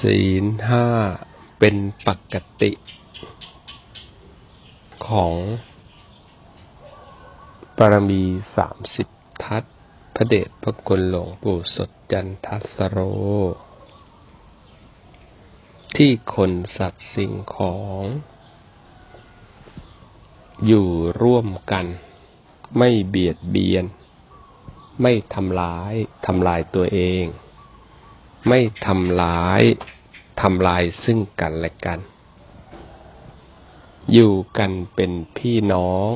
ศีลห้าเป็นปกติของปรมีสามสิบทัศพระเดชพระคุณหลวงปู่สดจันทัสโร ที่คนสัตว์สิ่งของ อยู่ร่วมกัน ไม่เบียดเบียน ไม่ทำร้ายทำลายตัวเอง ไม่ทำร้ายทำลายซึ่งกันและกัน อยู่กันเป็นพี่น้อง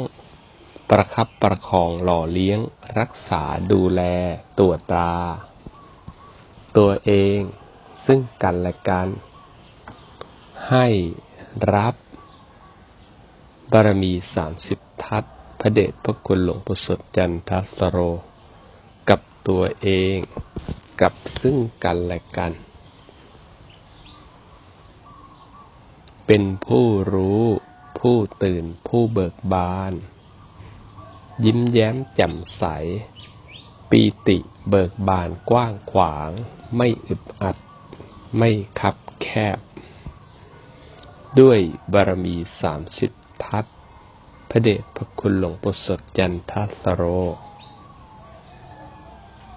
ประคับประคองหล่อเลี้ยง รักษาดูแลตัวตา ตัวเองซึ่งกันและกัน ให้รับบารมีสามสิบทัศพระเดชพระคุณหลวงปู่สดจันทัสโร กับตัวเอง กับซึ่งกันและกัน เป็นผู้รู้ ผู้ตื่น ผู้เบิกบาน ยิ้มแย้มแจ่มใส ปีติเบิกบานกว้างขวาง ไม่อึดอัด ไม่คับแคบ ด้วยบารมีสามสิบทัศพระเดชพระคุณหลวงปู่สดจันทัสโร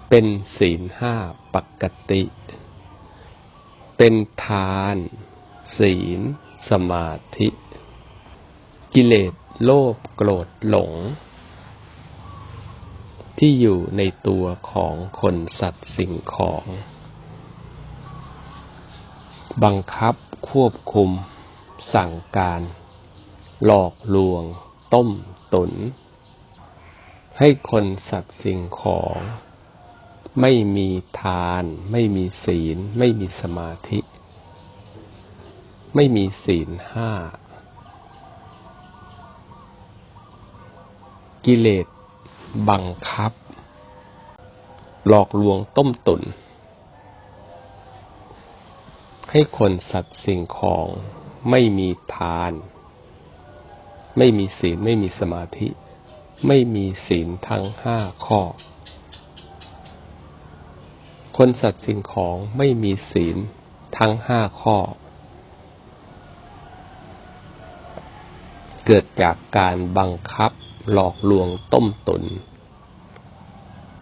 เป็นศีลห้าปกติ เป็นทาน ศีล สมาธิ กิเลสโลภโกรธหลง ที่อยู่ในตัวของคนสัตว์สิ่งของ บังคับควบคุม สั่งการ หลอกลวง ต้มตุน ให้คนสัตว์สิ่งของ ไม่มีทาน ไม่มีศีล ไม่มีสมาธิ ไม่มีศีลห้า กิเลสบังคับ หลอกลวงต้มตุน ให้คนสัตว์สิ่งของไม่มีทาน ไม่มีศีล ไม่มีสมาธิ ไม่มีศีลทั้งห้าข้อ คนสัตว์สิ่งของไม่มีศีลทั้งห้าข้อ เกิดจากการบังคับหลอกลวงต้มตุน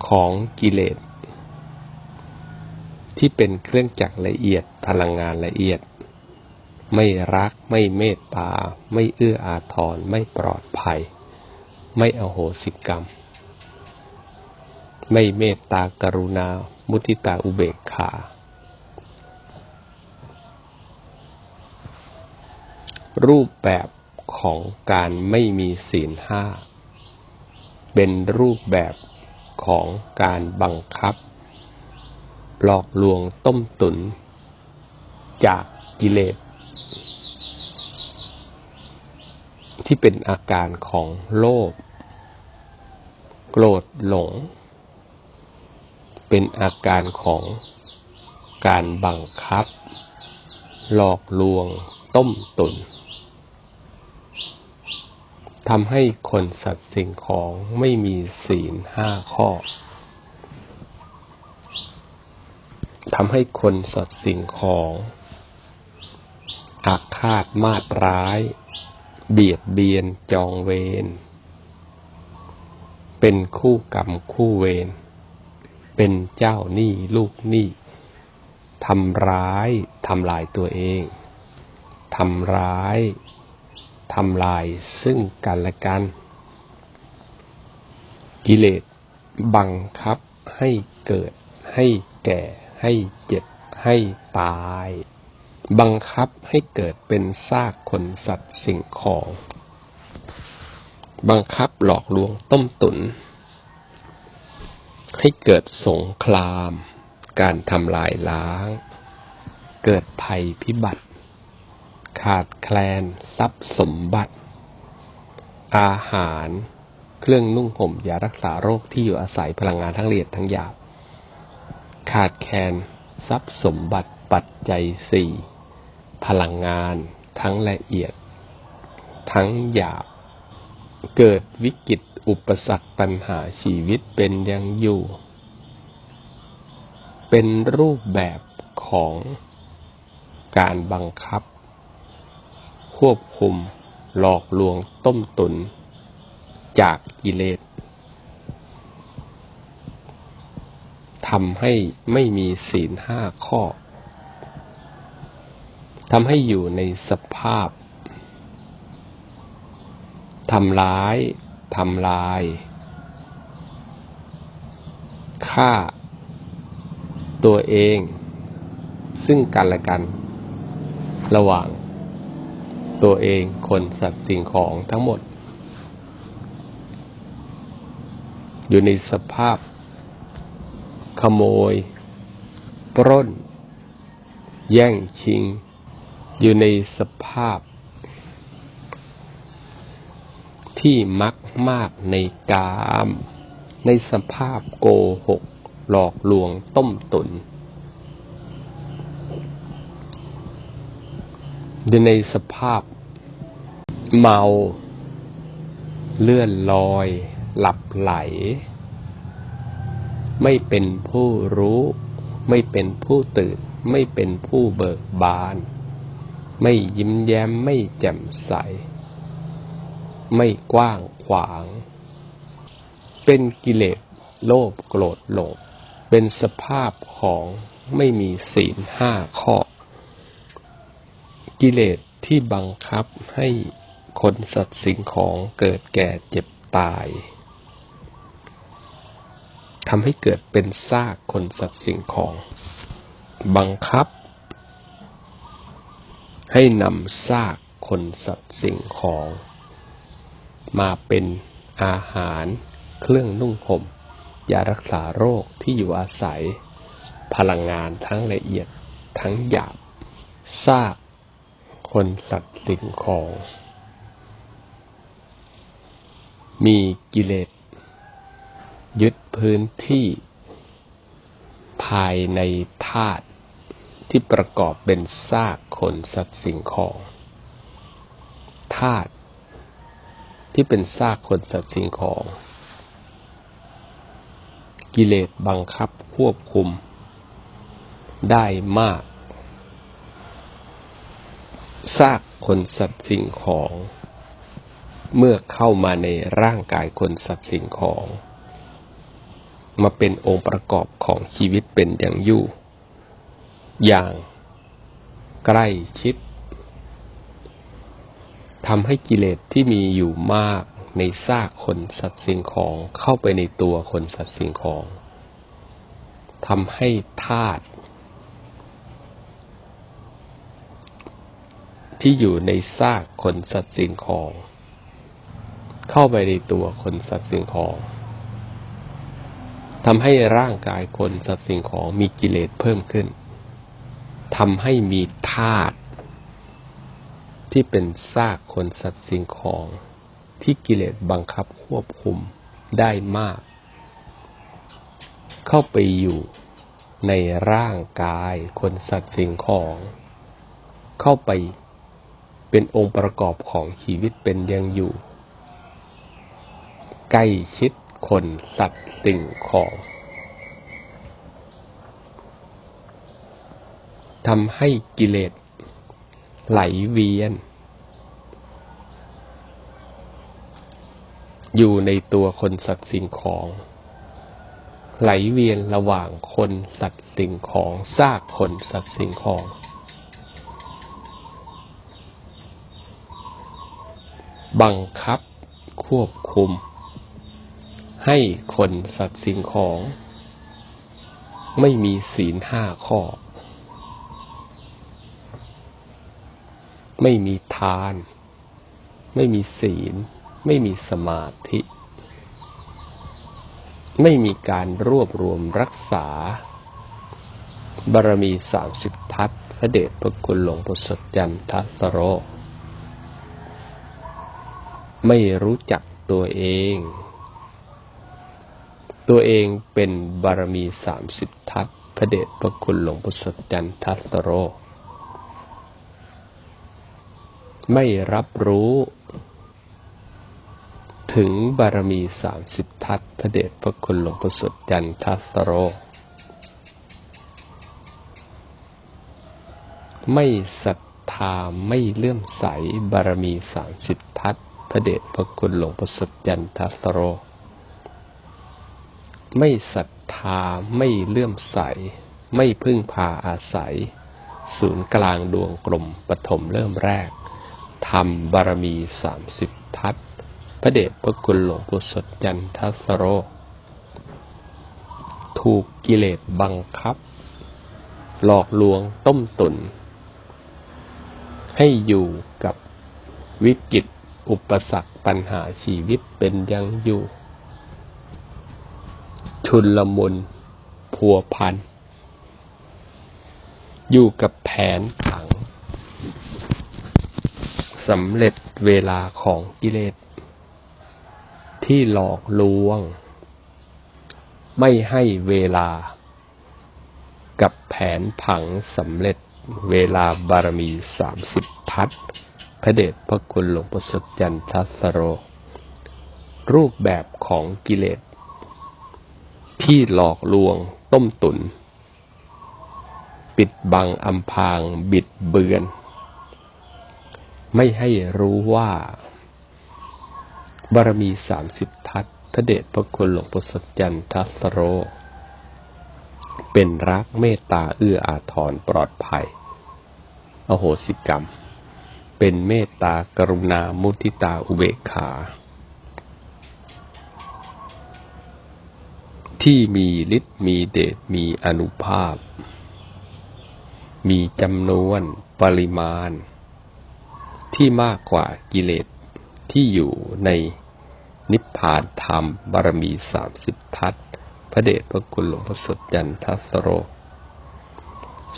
ของกิเลส ที่เป็นเครื่องจักรละเอียดพลังงานละเอียด ไม่รักไม่เมตตา ไม่เอื้ออาทรไม่ปลอดภัย ไม่อโหสิกรรม ไม่เมตตากรุณา มุทิตาอุเบกขา รูปแบบของการไม่มีศีลห้า เป็นรูปแบบของการบังคับ หลอกลวงต้มตุน จากกิเลส ที่เป็นอาการของโลภโกรธหลง เป็นอาการของการบังคับ หลอกลวง ต้มตุนทำให้คนสัตว์สิ่งของไม่มีศีลห้าข้อทำให้คนสัตว์สิ่งของอาฆาตมาตร้าย เบียดเบียนจองเวรเป็นคู่กรรมคู่เวร เป็นเจ้าหนี้ลูกหนี้ทำร้ายทำลายตัวเองทำร้ายทำลายซึ่งกันและกัน กิเลสบังคับให้เกิด ให้แก่ ให้เจ็บ ให้ตาย บังคับให้เกิดเป็นซากคนสัตว์สิ่งของ บังคับหลอกลวงต้มตุน ให้เกิดสงคราม การทำลายล้าง เกิดภัยพิบัติ ขาดแคลนทรัพย์สมบัติ อาหาร เครื่องนุ่งห่มยารักษาโรคที่อยู่อาศัยพลังงานทั้งละเอียดทั้งหยาบขาดแคลนทรัพย์สมบัติปัจจัยสี่พลังงานทั้งละเอียด ทั้งหยาบ เกิดวิกฤตอุปสรรคปัญหาชีวิตเป็นยังอยู่ เป็นรูปแบบของการบังคับ ควบคุมหลอกลวงต้มตุน จากกิเลสทำให้ไม่มีศีลห้าข้อทำให้อยู่ในสภาพ ทำร้ายทำลายฆ่า ตัวเอง ซึ่งกันและกัน ระหว่าง ตัวเองคนสัตว์สิ่งของทั้งหมด อยู่ในสภาพ ขโมย ปล้น แย่งชิง อยู่ในสภาพ ที่มักมากในกาม ในสภาพโกหก หลอกลวงต้มตุนอยู่ในสภาพเมา เลื่อนลอย หลับไหล ไม่เป็นผู้รู้ ไม่เป็นผู้ตื่น ไม่เป็นผู้เบิกบาน ไม่ยิ้มแย้มไม่แจ่มใส ไม่กว้างขวาง เป็นกิเลสโลภโกรธหลง เป็นสภาพของไม่มีศีลห้าข้อ กิเลสที่บังคับให้คนสัตว์สิ่งของเกิดแก่เจ็บตายทำให้เกิดเป็นซากคนสัตว์สิ่งของ บังคับ ให้นำซากคนสัตว์สิ่งของ มาเป็นอาหาร เครื่องนุ่งห่มยารักษาโรคที่อยู่อาศัย พลังงานทั้งละเอียดทั้งหยาบซากคนสัตว์สิ่งของ มีกิเลสยึดพื้นที่ภายในธาตุที่ประกอบเป็นซากคนสัตว์สิ่งของธาตุ ที่เป็นซากคนสัตว์สิ่งของ กิเลสบังคับควบคุม ได้มาก ซากคนสัตว์สิ่งของ เมื่อเข้ามาในร่างกายคนสัตว์สิ่งของ มาเป็นองค์ประกอบของชีวิตเป็นอย่างยู่ อย่างใกล้ชิด ทำให้กิเลสที่มีอยู่มากในซากคนสัตว์สิ่งของเข้าไปในตัวคนสัตว์สิ่งของทำให้ธาตุที่อยู่ในซากคนสัตว์สิ่งของ เข้าไปในตัวคนสัตว์สิ่งของทำให้ร่างกายคนสัตว์สิ่งของมีกิเลสเพิ่มขึ้นทำให้มีธาตุ ที่เป็นซากคนสัตว์สิ่งของ ที่กิเลสบังคับควบคุมได้มาก เข้าไปอยู่ในร่างกายคนสัตว์สิ่งของ เข้าไปเป็นองค์ประกอบของชีวิตเป็นยังอยู่ ใกล้ชิดคนสัตว์สิ่งของทำให้กิเลส ไหลเวียน อยู่ในตัวคนสัตว์สิ่งของ ไหลเวียนระหว่างคนสัตว์สิ่งของซากคนสัตว์สิ่งของ บังคับควบคุม ให้คนสัตว์สิ่งของ ไม่มีศีลห้าข้อ ไม่มีทาน ไม่มีศีล ไม่มีสมาธิ ไม่มีการรวบรวมรักษา บารมีสามสิบทัศพระเดชพระคุณหลวงปู่สดจันทัสโร ไม่รู้จักตัวเอง ตัวเองเป็นบารมีสามสิบทัศพระเดชพระคุณหลวงปู่สดจันทัสโร ไม่รับรู้ ถึงบารมีสามสิบทัศพระเดชพระคุณหลวงปู่สุดจันทัสโร ไม่ศรัทธาไม่เลื่อมใสบารมีสามสิบทัศพระเดชพระคุณหลวงประสดยันทัสโร ไม่ศรัทธาไม่เลื่อมใส ไม่พึ่งพาอาศัย ศูนย์กลางดวงกลมปฐมเริ่มแรก ทำบารมีสามสิบทัศพระเดชพระคุณหลวงปู่สดยันทัสโร ถูกกิเลสบังคับ หลอกลวงต้มตุน ให้อยู่กับวิกฤตอุปสรรคปัญหาชีวิตเป็นยังอยู่ ชุนละมุนพัวพัน อยู่กับแผนผัง สำเร็จเวลาของกิเลส ที่หลอกลวง ไม่ให้เวลา กับแผนผังสำเร็จเวลาบารมีสามสิบทัศน์พระเดชพระคุณหลวงประสดยันทัสโร รูปแบบของกิเลส ที่หลอกลวงต้มตุน ปิดบังอำพางบิดเบือน ไม่ให้รู้ว่าบารมีสามสิบทัศน์พระเดชพระคุณหลวงประสดยันทัสโร เป็นรักเมตตาเอื้ออาทรปลอดภัย อโหสิกรรม เป็นเมตตากรุณามุทิตาอุเบกขา ที่มีฤทธิ์มีเดชมีอนุภาพ มีจำนวนปริมาณ ที่มากกว่ากิเลสที่อยู่ในนิพพานธรรมบารมีสามสิบทัศพระเดชพระคุณหลวงพระสดยันทัสโร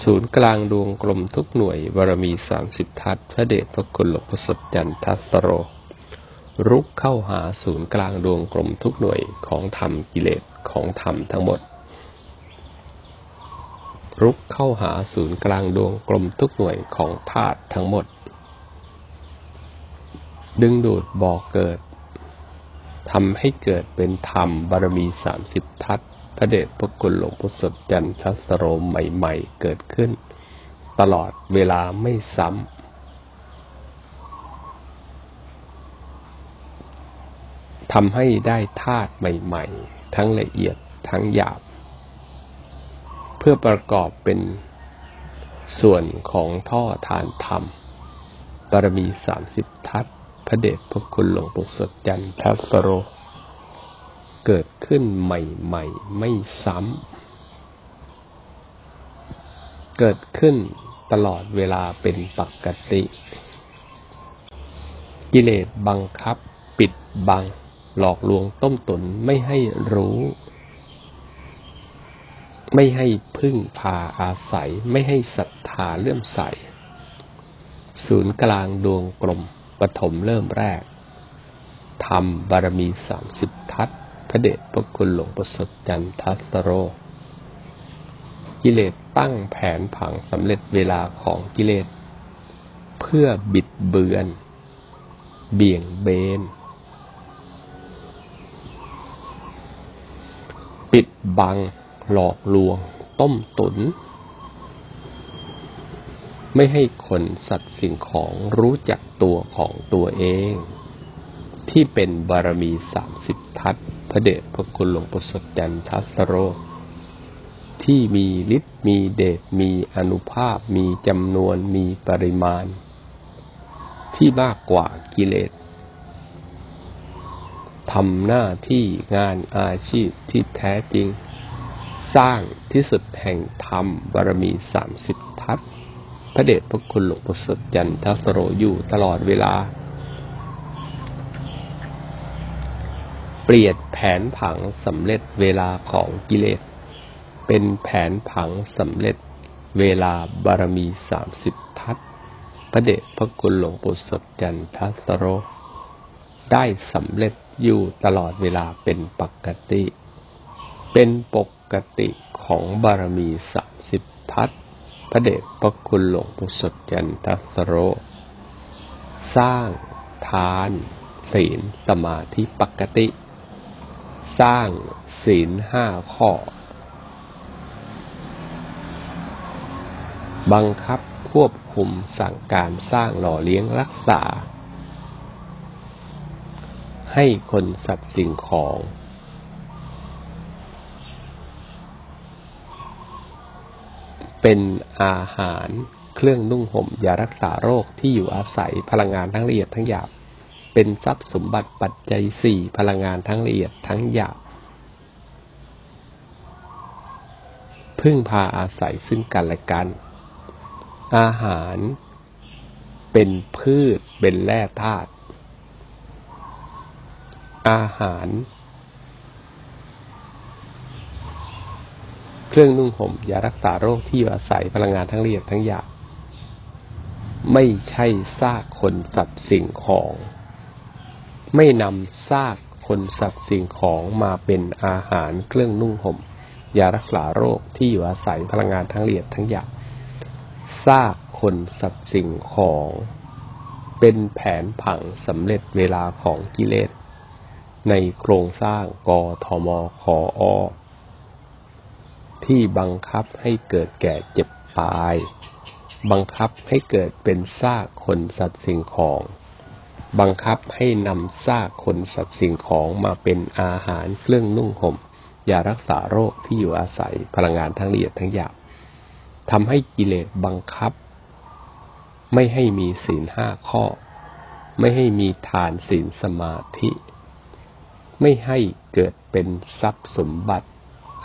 ศูนย์กลางดวงกลมทุกหน่วยบารมีสามสิบทัศพระเดชพระคุณหลวงพระสดยันทัสโร รุกเข้าหาศูนย์กลางดวงกลมทุกหน่วยของธรรมกิเลสของธรรมทั้งหมด รุกเข้าหาศูนย์กลางดวงกลมทุกหน่วยของธาตุทั้งหมด ดึงดูดบ่อกเกิดทำให้เกิดเป็นธรรมบารมีสามสิบทัศพระเดชพระคุณหลวงพ่อสดยันทัสโรใหม่ๆ เกิดขึ้น ตลอดเวลาไม่ซ้ำทำให้ได้ธาตุใหม่ ๆ ทั้งละเอียดทั้งหยาบ เพื่อประกอบเป็นส่วนของท่อทานธรรมบารมีสามสิบทัศ พระเดชพระคุณหลวงปู่สดยันทัสโร เกิดขึ้นใหม่ๆ ไม่ซ้ำ เกิดขึ้นตลอดเวลาเป็นปกติ กิเลสบังคับ ปิดบัง หลอกลวงต้มตุนไม่ให้รู้ ไม่ให้พึ่งพาอาศัย ไม่ให้ศรัทธาเลื่อมใส ศูนย์กลางดวงกลม ปฐมเริ่มแรกทำบารมีสามสิบทัศพระเดชพระคุณหลวงประสดยันทัสโร กิเลสตั้งแผนผังสำเร็จเวลาของกิเลส เพื่อบิดเบือน เบี่ยงเบน ปิดบัง หลอกลวง ต้มตุน ไม่ให้คนสัตว์สิ่งของรู้จักตัวของตัวเอง ที่เป็นบารมีสามสิบทัศพระเดชพระคุณหลวงปู่สดยันทัสโร ที่มีฤทธิ์มีเดชมีอนุภาพมีจำนวนมีปริมาณ ที่มากกว่ากิเลสทำหน้าที่งานอาชีพที่แท้จริง สร้างที่สุดแห่งธรรมบารมีสามสิบทัศน์ ระเดชพระคุณหลวงปู่สดยันทัสโรอยู่ตลอดเวลา เปลี่ยนแผนผังสำเร็จเวลาของกิเลส เป็นแผนผังสำเร็จเวลาบารมีสามสิบทัศพระเดชพระคุณหลวงปู่สดยันทัสโร ได้สำเร็จอยู่ตลอดเวลาเป็นปกติ เป็นปกติของบารมีสามสิบทัศ พระเดชพระคุณหลวงปู่สดยันทัสโร สร้างทาน ศีลสมาธิปกติ สร้างศีลห้าข้อ บังคับควบคุมสั่งการสร้างหล่อเลี้ยงรักษา ให้คนสัตว์สิ่งของ เป็นอาหารเครื่องนุ่งห่มยารักษาโรคที่อยู่อาศัยพลังงานทั้งละเอียดทั้งหยาบ เป็นทรัพย์สมบัติปัจจัยสี่พลังงานทั้งละเอียดทั้งหยาบ พึ่งพาอาศัยซึ่งกันและกัน อาหารเป็นพืชเป็นแร่ธาตุอาหาร เครื่องนุ่งห่มยารักษาโรคที่อยู่อาศัยพลังงานทั้งละเอียดทั้งหยาบไม่ใช่ซากคนสัตว์สิ่งของ ไม่นำซากคนสัตว์สิ่งของมาเป็นอาหารเครื่องนุ่งห่มยารักษาโรคที่อยู่อาศัยพลังงานทั้งละเอียดทั้งหยาบซากคนสัตว์สิ่งของ เป็นแผนผังสำเร็จเวลาของกิเลส ในโครงสร้างกทมคอ ที่บังคับให้เกิดแก่เจ็บตาย บังคับให้เกิดเป็นซากคนสัตว์สิ่งของ บังคับให้นำซากคนสัตว์สิ่งของมาเป็นอาหารเครื่องนุ่งห่มยารักษาโรคที่อยู่อาศัยพลังงานทั้งละเอียดทั้งหยาบทำให้กิเลสบังคับ ไม่ให้มีศีลห้าข้อ ไม่ให้มีทานศีลสมาธิ ไม่ให้เกิดเป็นทรัพย์สมบัติ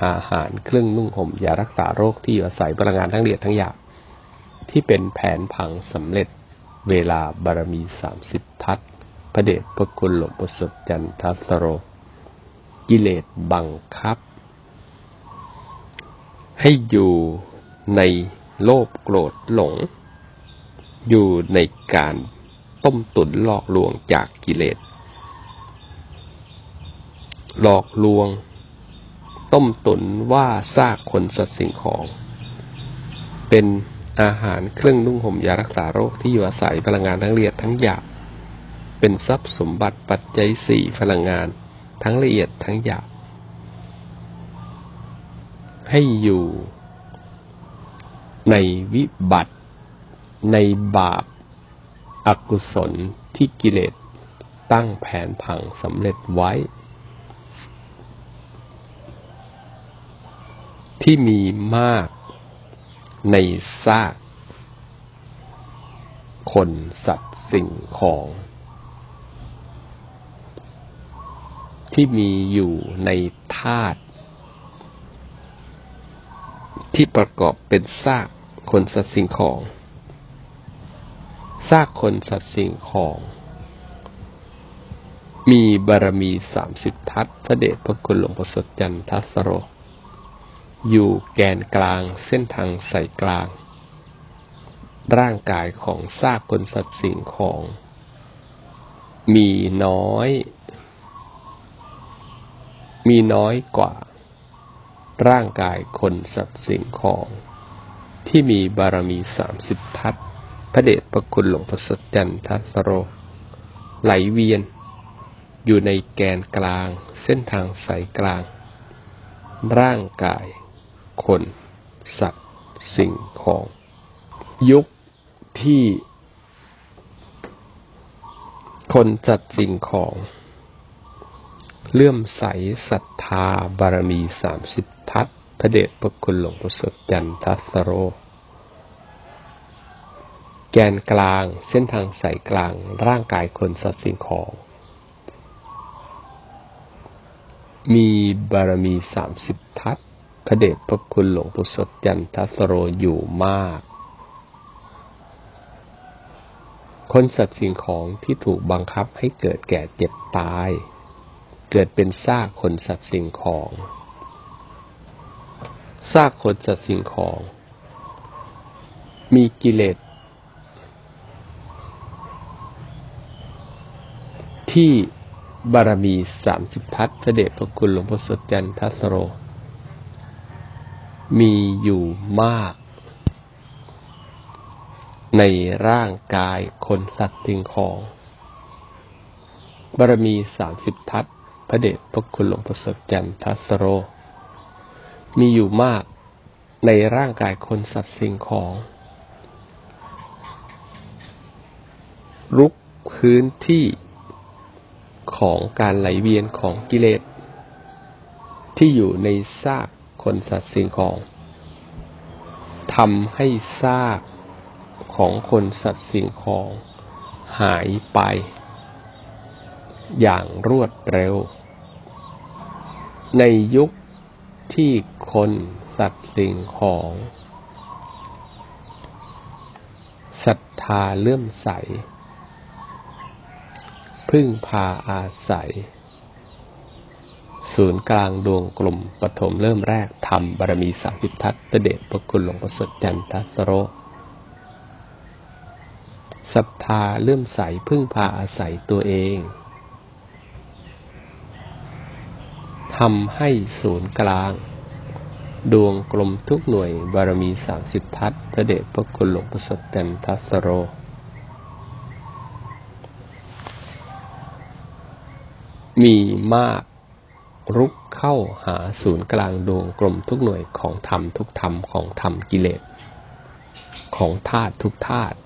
อาหารเครื่องนุ่งห่มยารักษาโรคที่อยู่อาศัยพลังงานทั้งเอียดทั้งหยาบที่เป็นแผนผังสำเร็จเวลาบารมีสามสิบทัศพระเดชพระคุณหลวงปู่สดจันทัสโร กิเลสบังคับ ให้อยู่ในโลภโกรธหลง อยู่ในการต้มตุนหลอกลวงจากกิเลส หลอกลวง ต้มตุนว่าซากคนสัตว์สิ่งของ เป็นอาหารเครื่องนุ่งห่มยารักษาโรคที่อยู่อาศัยพลังงานทั้งละเอียดทั้งหยาบเป็นทรัพย์สมบัติปัจจัยสี่พลังงาน ทั้งละเอียดทั้งหยาบให้อยู่ในวิบัติในบาปอากุศลที่กิเลสตั้งแผนผังสำเร็จไว้ ที่มีมากในซากคนสัตว์สิ่งของ ที่มีอยู่ในธาตุที่ประกอบเป็นซากคนสัตว์สิ่งของ ซากคนสัตว์สิ่งของ มีบารมีสามสิบทัศพระเดชพระคุณหลวงพ่อสดจันทัสโร อยู่แกนกลางเส้นทางสายกลาง ร่างกายของซากคนสัตว์สิ่งของ มีน้อย มีน้อยกว่า ร่างกายคนสัตว์สิ่งของ ที่มีบารมีสามสิบทัศพระเดชพระคุณหลวงพ่อสดจันทัสโร ไหลเวียน อยู่ในแกนกลางเส้นทางสายกลาง ร่างกาย คน สัตว์ สิ่งของ ยุคที่ คนสัตว์สิ่งของเลื่อมใสศรัทธาบารมีสามสิบทัศพระเดชพระคุณหลวงพ่อสดจันทัสโร แกนกลางเส้นทางสายกลางร่างกายคนสัตว์สิ่งของ มีบารมีสามสิบทัศ พระเดชพระคุณหลวงปู่สดจันทสโรอยู่มาก คนสัตว์สิ่งของที่ถูกบังคับให้เกิดแก่เจ็บตาย เกิดเป็นซากคนสัตว์สิ่งของซากคนสัตว์สิ่งของ มีกิเลสที่บารมีสามสิบทัศพระเดชพระคุณหลวงพ่อสดจันทสโร มีอยู่มาก ในร่างกายคนสัตว์สิ่งของบารมีสามสิบทัศพระเดชพระคุณหลวงพ่อสดจันทัสโร มีอยู่มากในร่างกายคนสัตว์สิ่งของ ลุกพื้นที่ของการไหลเวียนของกิเลส ที่อยู่ในซาก คนสัตว์สิ่งของทำให้ซากของคนสัตว์สิ่งของหายไป อย่างรวดเร็ว ในยุคที่คนสัตว์สิ่งของศรัทธาเลื่อมใส พึ่งพาอาศัย ศูนย์กลางดวงกลมปฐมเริ่มแรกทำบารมีสามิทัศน์เดชพระคุณหลวงประเสริฐจันทสโรศรัทธาเลื่อมใสพึ่งพาอาศัยตัวเองทำให้ศูนย์กลาง ดวงกลมทุกหน่วยบารมีสามสิบทัศพระเดชพระคุณหลวงประเสริฐจันทสโร มีมาก รุกเข้าหาศูนย์กลางดวงกลมทุกหน่วยของธรรมทุกธรรมของธรรมกิเลส ของธาตุทุกธาตุ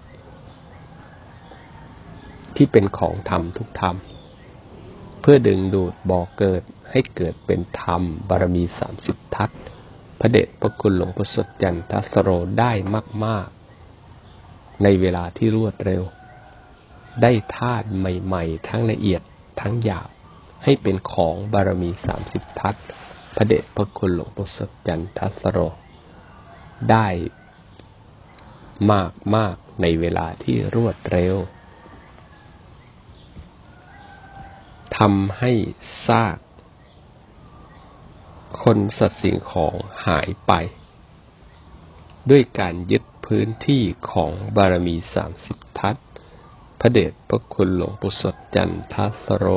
ที่เป็นของธรรมทุกธรรม เพื่อดึงดูดบ่อเกิดให้เกิดเป็นธรรมบารมีสามสิบทัศพระเดชพระคุณหลวงประสดจันทสโรได้มาก ๆ ในเวลาที่รวดเร็ว ได้ธาตุใหม่ ๆ ทั้งละเอียดทั้งหยาบ ให้เป็นของบารมีสามสิบทัศพระเดชพระคุณหลวงประสดจันทัสโร ได้มากมากในเวลาที่รวดเร็วทำให้ซากคนสัตว์สิ่งของหายไป ด้วยการยึดพื้นที่ของบารมีสามสิบทัศพระเดชพระคุณหลวงปู่สดจันทสโร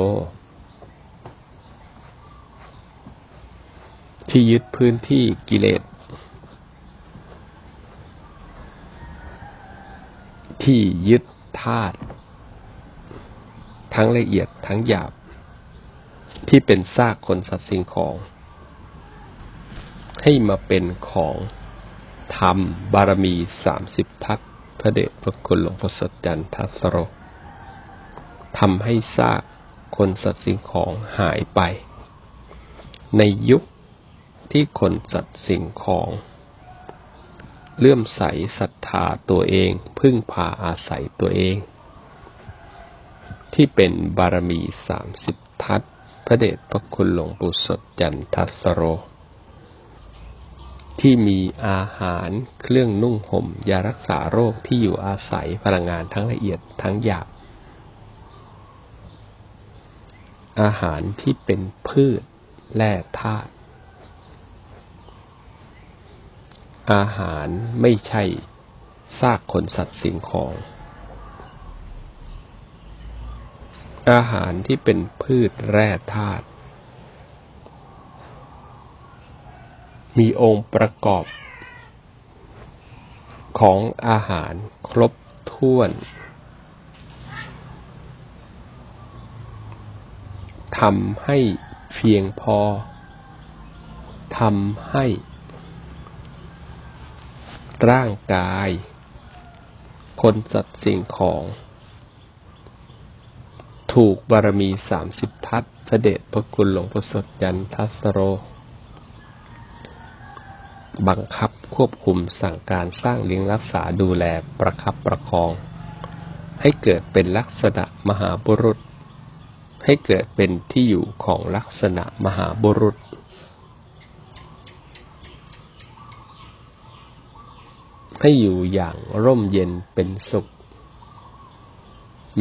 ที่ยึดพื้นที่กิเลส ที่ยึดธาตุทั้งละเอียดทั้งหยาบ ที่เป็นซากคนสัตว์สิ่งของ ให้มาเป็นของธรรมบารมีสามสิบทัศพระเดชพระคุณหลวงพ่อสดจันทัสโรทำให้ซากคนสัตว์สิ่งของหายไป ในยุค ที่คนสัตว์สิ่งของ เลื่อมใสศรัทธาตัวเอง พึ่งพาอาศัยตัวเอง ที่เป็นบารมีสามสิบทัศพระเดชพระคุณหลวงปู่สดจันทัสโร ที่มีอาหารเครื่องนุ่งห่มยารักษาโรคที่อยู่อาศัยพลังงานทั้งละเอียดทั้งหยาบอาหารที่เป็นพืชแร่ธาตุ อาหารไม่ใช่ซากคนสัตว์สิ่งของ อาหารที่เป็นพืชแร่ธาตุมีองค์ประกอบของอาหารครบถ้วนทำให้เพียงพอทำให้ ร่างกาย คนสัตว์สิ่งของ ถูกบารมีสามสิบทัศพระเดชพระคุณหลวงพ่อสดยันทัสโร บังคับควบคุมสั่งการสร้างเลี้ยงรักษาดูแลประคับประคอง ให้เกิดเป็นลักษณะมหาบุรุษ ให้เกิดเป็นที่อยู่ของลักษณะมหาบุรุษ ให้อยู่อย่างร่มเย็นเป็นสุข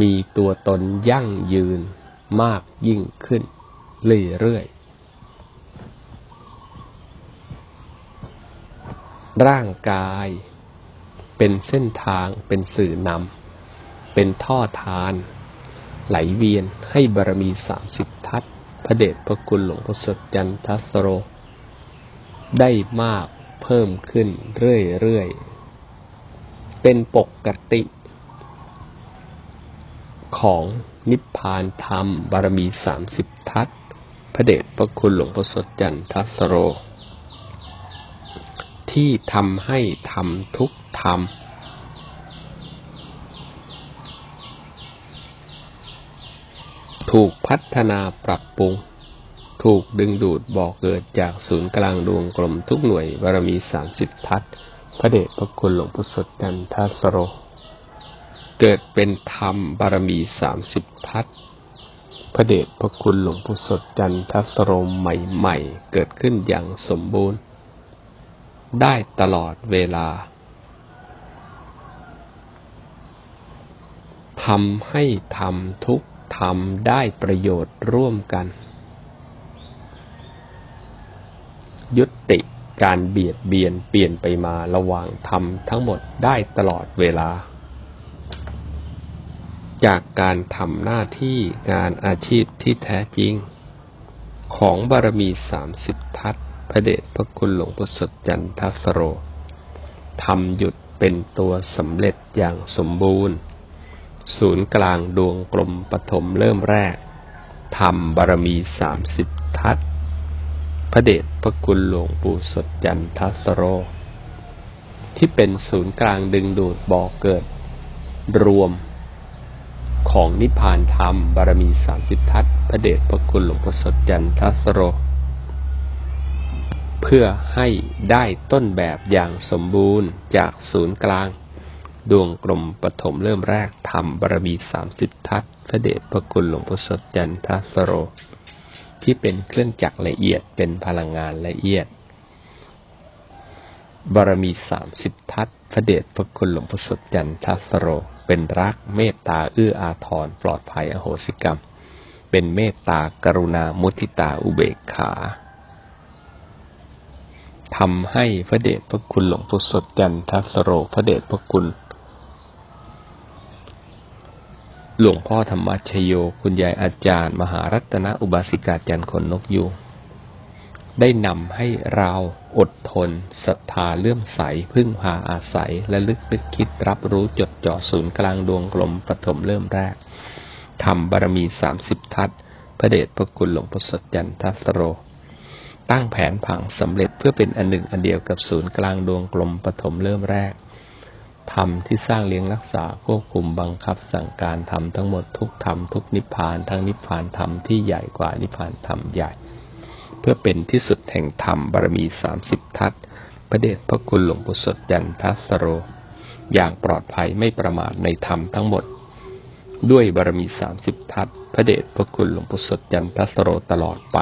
มีตัวตนยั่งยืนมากยิ่งขึ้นเรื่อยๆ ร่างกายเป็นเส้นทางเป็นสื่อนำ เป็นท่อทาน ไหลเวียนให้บารมีสามสิบทัศพระเดชพระคุณหลวงพ่อสดยันทัสโร ได้มากเพิ่มขึ้นเรื่อยๆ เป็นปกติของนิพพานธรรม บารมีสามสิบทัศพระเดชพระคุณหลวงพ่อสดจันทัสโร ที่ทำให้ทำทุกธรรม ถูกพัฒนาปรับปรุง ถูกดึงดูดบอกเกิดจากศูนย์กลางดวงกลมทุกหน่วยบารมีสามสิบทัศน์ พระเดชพระคุณหลวงพุทธสดจันทัสโร เกิดเป็นธรรมบารมีสามสิบทัศพระเดชพระคุณหลวงพุทธสดจันทัสโรใหม่ๆ เกิดขึ้นอย่างสมบูรณ์ ได้ตลอดเวลาทำให้ทำทุกทำได้ประโยชน์ร่วมกัน ยุติ การเบียดเบียนเปลี่ยนไปมาระหว่างทำทั้งหมดได้ตลอดเวลา จากการทำหน้าที่งานอาชีพที่แท้จริง ของบารมีสามสิบทัศพระเดชพระคุณหลวงพุทธสดจันทสโรทำหยุดเป็นตัวสำเร็จอย่างสมบูรณ์ ศูนย์กลางดวงกลมปฐมเริ่มแรกทำบารมีสามสิบทัศ พระเดชพระคุณหลวงปู่สดจันทสโร ที่เป็นศูนย์กลางดึงดูดบ่อกเกิด รวมของนิพพานธรรมบารมีสามสิบทัศพระเดชพระคุณหลวงปู่สดจันทสโร เพื่อให้ได้ต้นแบบอย่างสมบูรณ์จากศูนย์กลาง ดวงกลมปฐมเริ่มแรกทำบารมีสามสิบทัศพระเดชพระคุณหลวงปู่สดจันทสโร ที่เป็นเครื่องจักรละเอียดเป็นพลังงานละเอียด บารมีสามสิบทัศพระเดชพระคุณหลวงพ่อสดจันทัสโร เป็นรักเมตตาเอื้ออาทรปลอดภัยอโหสิกรรม เป็นเมตตากรุณามุทิตาอุเบกขาทำให้พระเดชพระคุณหลวงพ่อสดจันทัสโร พระเดชพระคุณ หลวงพ่อธรรมชโย คุณยายอาจารย์ มหารัตนอุบาสิกาจันทร์ขนนกยูงได้นำให้เราอดทนศรัทธาเลื่อมใส พึ่งพาอาศัย และลึกนึกคิดรับรู้จดจ่อศูนย์กลางดวงกลมปฐมเริ่มแรกทำบารมีสามสิบทัศพระเดชพระคุณหลวงพ่อสดจันทัสโร ตั้งแผนผังสำเร็จเพื่อเป็นอันหนึ่งอันเดียวกับศูนย์กลางดวงกลมปฐมเริ่มแรก ธรรมที่สร้างเลี้ยงรักษาควบคุมบังคับสั่งการทำทั้งหมดทุกธรรมทุกนิพพานทั้งนิพพานธรรมที่ใหญ่กว่านิพพานธรรมใหญ่ เพื่อเป็นที่สุดแห่งธรรมบารมีสามสิบทัศพระเดชพระคุณหลวงปู่สดยันทัสโร อย่างปลอดภัยไม่ประมาทในธรรมทั้งหมด ด้วยบารมีสามสิบทัศพระเดชพระคุณหลวงปู่สดยันทัสโรตลอดไป